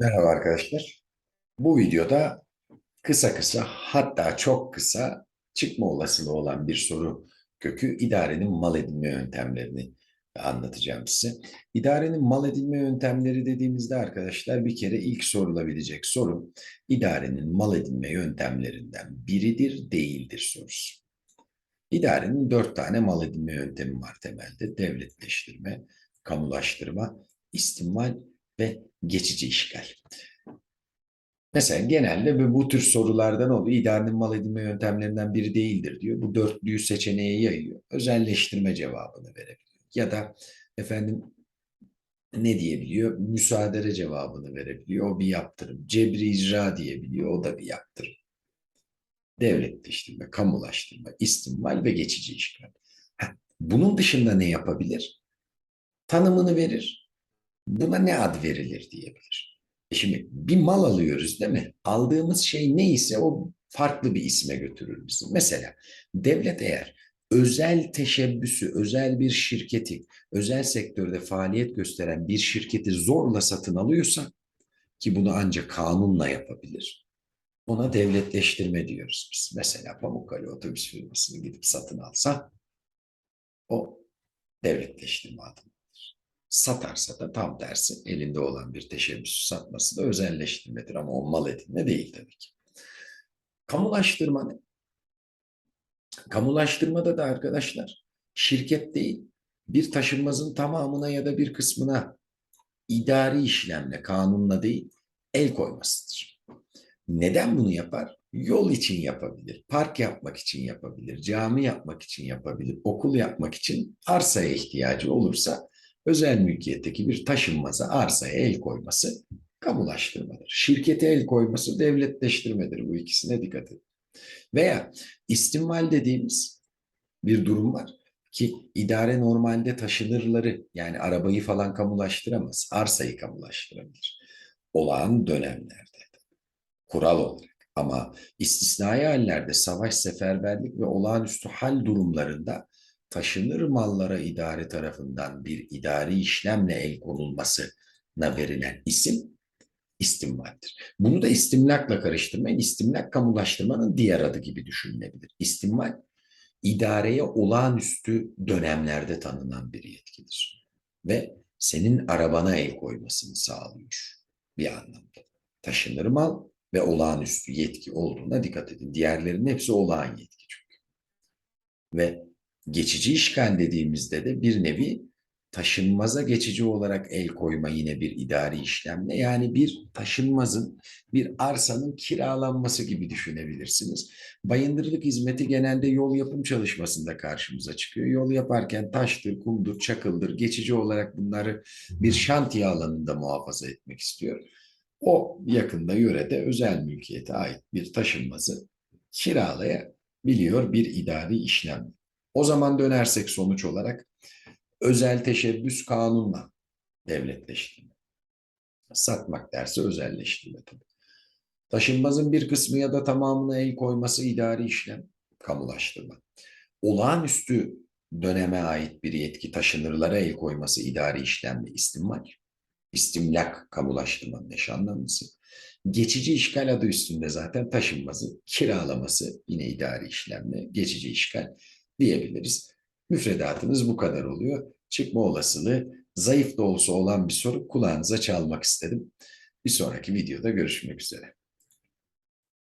Merhaba arkadaşlar. Bu videoda kısa kısa hatta çok kısa çıkma olasılığı olan bir soru kökü idarenin mal edinme yöntemlerini anlatacağım size. İdarenin mal edinme yöntemleri dediğimizde arkadaşlar bir kere ilk sorulabilecek soru idarenin mal edinme yöntemlerinden biridir değildir sorusu. İdarenin dört tane mal edinme yöntemi var temelde. Devletleştirme, kamulaştırma, istimval ve geçici işgal. Mesela genelde bu tür sorulardan oluyor. İdarenin mal edinme yöntemlerinden biri değildir diyor. Bu dörtlüyü seçeneğe yayıyor. Özelleştirme cevabını verebiliyor. Ya da efendim ne diyebiliyor? Müsaadere cevabını verebiliyor. O bir yaptırım. Cebri icra diyebiliyor. O da bir yaptırım. Devletleştirme, kamulaştırma, istimval ve geçici işgal. Bunun dışında ne yapabilir? Tanımını verir. Buna ne ad verilir diyebilir. E şimdi bir mal alıyoruz değil mi? Aldığımız şey neyse o farklı bir isme götürür bizi. Mesela devlet eğer özel teşebbüsü, özel bir şirketi, özel sektörde faaliyet gösteren bir şirketi zorla satın alıyorsa ki bunu ancak kanunla yapabilir. Ona devletleştirme diyoruz biz. Mesela Pamukkale otobüs firmasını gidip satın alsa o devletleştirme adıdır. Satarsa da tam tersi elinde olan bir teşebbüsü satması da özelleştirmedir ama o mal edinme değil tabii ki. Kamulaştırma ne? Kamulaştırmada da arkadaşlar şirket değil bir taşınmazın tamamına ya da bir kısmına idari işlemle, kanunla değil el koymasıdır. Neden bunu yapar? Yol için yapabilir, park yapmak için yapabilir, cami yapmak için yapabilir, okul yapmak için arsaya ihtiyacı olursa özel mülkiyetteki bir taşınmaza arsaya el koyması kamulaştırmadır. Şirkete el koyması devletleştirmedir. Bu ikisine dikkat edin. Veya istimval dediğimiz bir durum var ki idare normalde taşınırları yani arabayı falan kamulaştıramaz. Arsayı kamulaştırabilir. Olağan dönemlerde kural olarak. Ama istisnai hallerde savaş, seferberlik ve olağanüstü hal durumlarında taşınır mallara idare tarafından bir idari işlemle el konulmasına verilen isim istimvaldir. Bunu da istimlakla karıştırmayın. İstimlak kamulaştırmanın diğer adı gibi düşünülebilir. İstimval idareye olağanüstü dönemlerde tanınan bir yetkidir. Ve senin arabana el koymasını sağlıyor bir anlamda. Taşınır mal ve olağanüstü yetki olduğuna dikkat edin. Diğerlerinin hepsi olağan yetki çünkü. Ve geçici işgal dediğimizde de bir nevi taşınmaza geçici olarak el koyma yine bir idari işlemle yani bir taşınmazın bir arsanın kiralanması gibi düşünebilirsiniz. Bayındırlık hizmeti genelde yol yapım çalışmasında karşımıza çıkıyor. Yol yaparken taştır, kumdur, çakıldır geçici olarak bunları bir şantiye alanında muhafaza etmek istiyor. O yakında yörede özel mülkiyete ait bir taşınmazı kiralayabiliyor bir idari işlem. O zaman dönersek sonuç olarak özel teşebbüs kanunla devletleştirme. Satmak derse özelleştirme tabii. Taşınmazın bir kısmı ya da tamamına el koyması idari işlem, kamulaştırma. Olağanüstü döneme ait bir yetki taşınırlara el koyması idari işlemle istimval. İstimlak kamulaştırmanın eş anlamlısı. Geçici işgal adı üstünde zaten taşınmazı, kiralaması yine idari işlemle geçici işgal diyebiliriz. Müfredatımız bu kadar oluyor. Çıkma olasılığı zayıf da olsa olan bir soru kulağınıza çalmak istedim. Bir sonraki videoda görüşmek üzere.